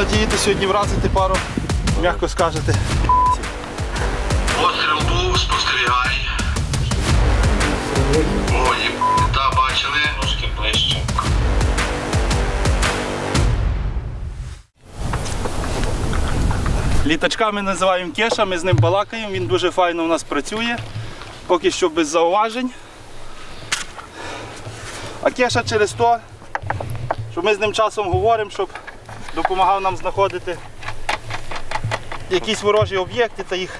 надіятися сьогодні вразити пару, м'яко скажете. Постріл був, спостерігай. Ой, та бачили. Трошки ближче. Літачка ми називаємо Кеша, ми з ним балакаємо, він дуже файно у нас працює, поки що без зауважень. А Кеша через то, що ми з ним часом говоримо, щоб допомагав нам знаходити якісь ворожі об'єкти та їх,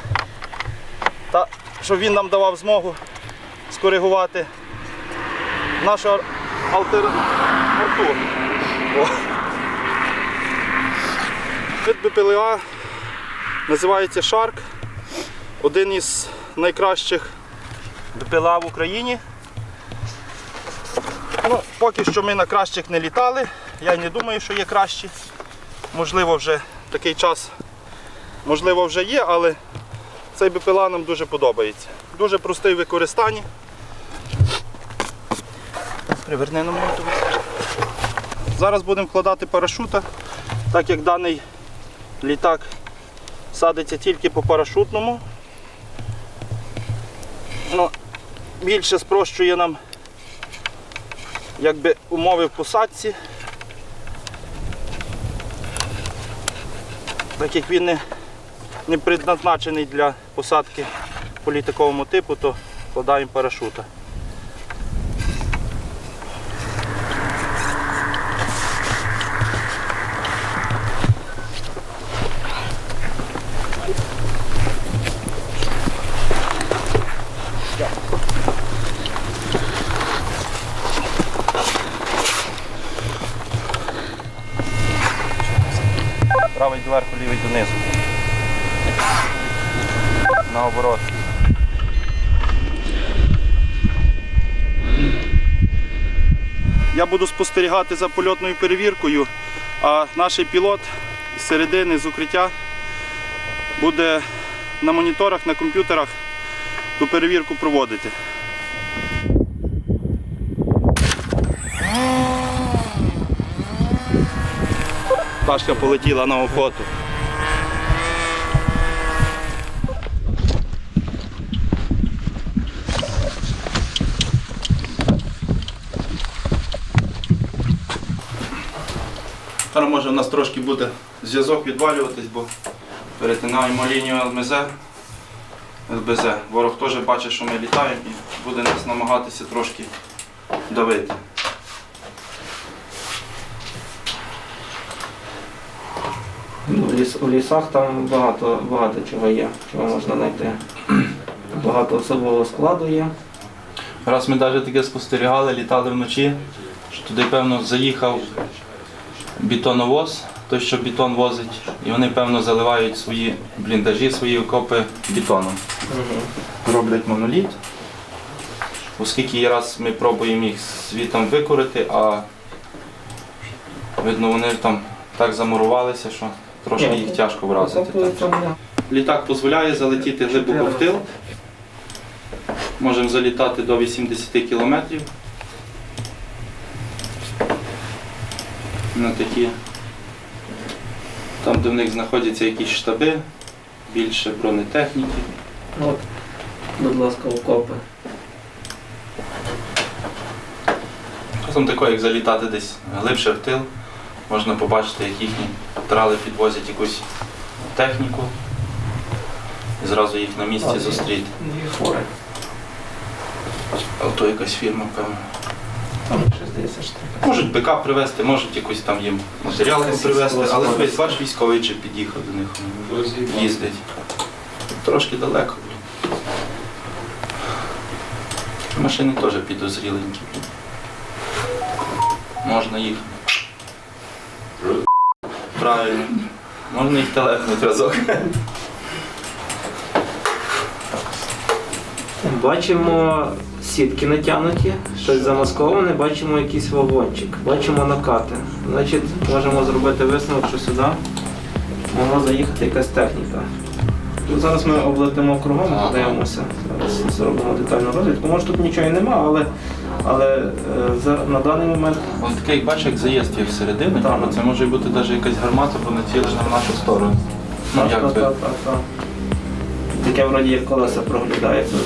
та щоб він нам давав змогу скоригувати нашу ар- альтер... Вид БПЛА називається Shark. Один із найкращих БПЛА в Україні. Ну, поки що ми на кращих не літали. Я не думаю, що є кращі. Можливо, вже такий час, можливо, вже є, але цей БПЛА нам дуже подобається. Дуже простий в використанні. Приверни на момент. Зараз будемо вкладати парашута, так як даний літак садиться тільки по парашутному. Ну, більше спрощує нам якби, умови в посадці. Так як він не, не предназначений для посадки по типу, то вкладаємо парашута. Правий доверху, лівий донизу. Наоборот. Я буду спостерігати за польотною перевіркою, а наш пілот з середини з укриття буде на моніторах, на комп'ютерах ту перевірку проводити. Пташка полетіла на охоту. Зараз може у нас трошки буде зв'язок відвалюватись, бо перетинаємо лінію ЛМЗ, ЛБЗ. Ворог теж бачить, що ми літаємо і буде нас намагатися трошки давити. Ну, в ліс, у лісах там багато, багато чого є, чого можна знайти. Багато особового складу є. Раз ми навіть таке спостерігали, літали вночі, що туди, певно, заїхав бетоновоз, той, що бетон возить, і вони, певно, заливають свої бліндажі, свої окопи бетоном. Роблять моноліт. Оскільки раз ми пробуємо їх світом викорити, а видно, вони там так замурувалися, що трошки їх тяжко вразити. Там є. Літак дозволяє залетіти глибоко в тил. Можемо залітати до 80 кілометрів. На такі. Там, де в них знаходяться якісь штаби, більше бронетехніки. От, будь ласка, окопи. Часом таке, як залітати десь глибше в тил, можна побачити, як їхні трали підвозять якусь техніку і зразу їх на місці зустріти. Дві фори. А якась фірма, певно. Там ще здається. Можуть БК привезти, можуть якусь там їм матеріалку Якась привезти, але дивись, бач, військовий чи під'їхав до них, їздить. Трошки далеко. Машини теж підозріленькі. Можна їх. Правильно. Можна їх телефонити разок. Бачимо сітки натягнуті, щось замасковане, бачимо якийсь вагончик, бачимо накати. Значить, можемо зробити висновок, що сюди могла заїхати якась техніка. Тут зараз ми облетимо кругом, Ага. подивимося. Зараз зробимо детальну розвідку. Може тут нічого і нема, але Але е, на даний момент Ось такий, як бачиш, як заїзд є всередину, Так. там, це може бути навіть якась гармата, бо націлена в нашу сторону. Ну, так, як так, би. так, так, так. таке вроді як колеса проглядається.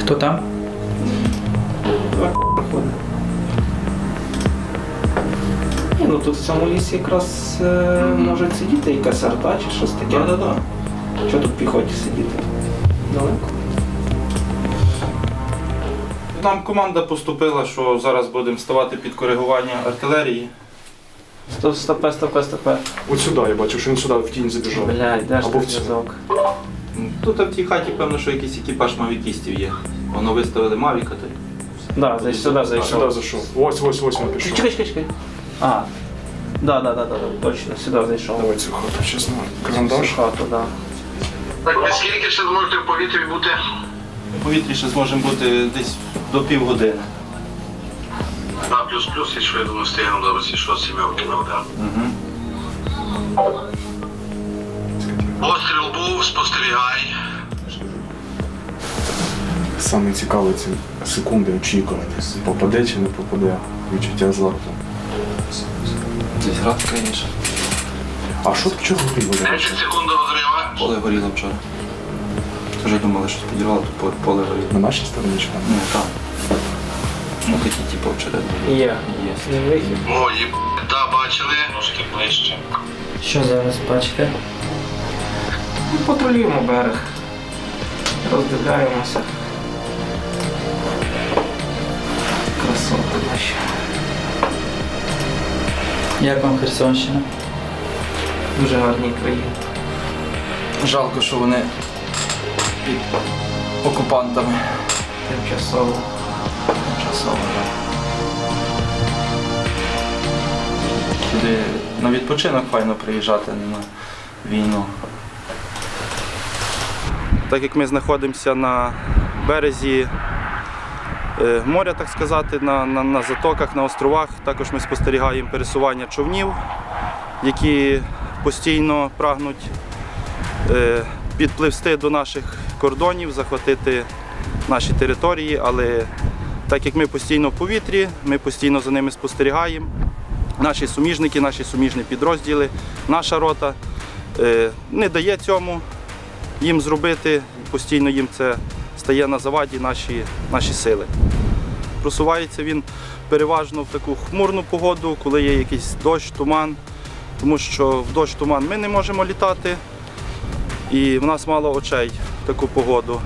Хто там? Проходить. Ну тут в цьому лісі якраз е, може сидіти якась арта чи щось таке. Да-да-да. Що тут піхоті сидіти? Далеко. Нам команда поступила, що зараз будемо ставати під коригування артилерії. Стоп, стопе, стопе, стопе. От сюди, я бачив, що він сюди в тінь забіжав. Блядь, де ж Або ти в зв'язок? Тут в тій хаті, певно, що якийсь екіпаж мавікістів є. Воно виставили мавіка. то й- Да, зай, сюди зайшов. Сюди зайшов. Ось, ось, ось він пішов. Чекай, чекай, чекай. А. Да, да, да, да, да, точно, сюди зайшов. Давай цю хату, чесно. Цю Карандаш. хату, да. Так, ви скільки ще зможете в повітрі бути? У повітрі ще зможемо бути десь до півгодини. На плюс-плюс, якщо я думаю, встигнемо що сім'явки наведемо. Угу. Постріл був, спостерігай. Саме цікаве ці секунди очікування. Попаде чи не попаде. Відчуття злату. Десь град, звісно. А що тут вчора горіло? 10 секунд до розрива. Поле горіло вчора. Вже думали, що підірвало, то поле- горіло. На нашій стороні чи там? Ну там. Ну такі типу вчора. Є. Є. Є вихід. Мої та бачили. Трошки ближче. Що зараз бачите? Ну, Патрулюємо берег. Роздивляємося. Красоти наші. Як вам Херсонщина? Дуже гарні краї. Жалко, що вони під окупантами. Тимчасово. Часово, Туди на відпочинок файно приїжджати, на війну. Так як ми знаходимося на березі е, моря, так сказати, на, на, на затоках, на островах, також ми спостерігаємо пересування човнів, які постійно прагнуть е, підпливсти до наших кордонів, захватити наші території, але так як ми постійно в повітрі, ми постійно за ними спостерігаємо. Наші суміжники, наші суміжні підрозділи, наша рота е, не дає цьому їм зробити, постійно їм це стає на заваді наші, наші сили. Просувається він переважно в таку хмурну погоду, коли є якийсь дощ, туман, тому що в дощ туман ми не можемо літати, і в нас мало очей в таку погоду.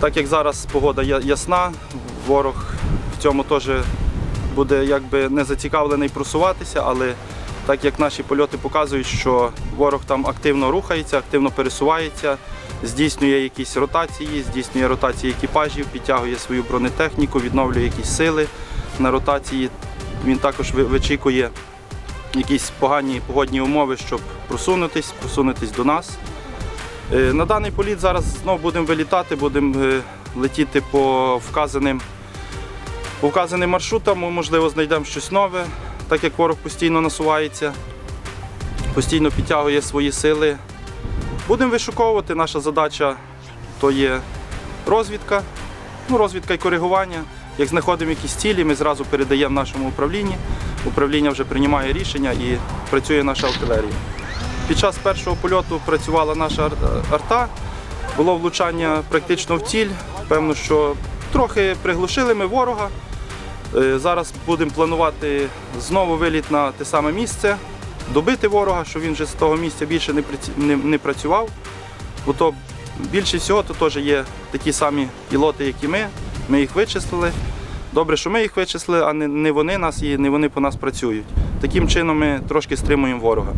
Так як зараз погода ясна, ворог в цьому теж буде якби не зацікавлений просуватися, але так як наші польоти показують, що ворог там активно рухається, активно пересувається, здійснює якісь ротації, здійснює ротації екіпажів, підтягує свою бронетехніку, відновлює якісь сили на ротації. Він також вичікує якісь погані погодні умови, щоб просунутись, просунутись до нас. Е, На даний політ зараз знову будемо вилітати, будемо е, летіти по вказаним, по вказаним маршрутам, можливо, знайдемо щось нове, так як ворог постійно насувається, постійно підтягує свої сили. Будемо вишуковувати. Наша задача то є розвідка, ну, розвідка і коригування. Як знаходимо якісь цілі, ми зразу передаємо нашому управлінні. Управління вже приймає рішення і працює наша артилерія. Під час першого польоту працювала наша арта, було влучання практично в ціль. Певно, що трохи приглушили ми ворога. Е, Зараз будемо планувати знову виліт на те саме місце, добити ворога, щоб він вже з того місця більше не, працював. Бо то більше всього то теж є такі самі пілоти, як і ми. Ми їх вичислили. Добре, що ми їх вичислили, а не вони нас і не вони по нас працюють. Таким чином ми трошки стримуємо ворога.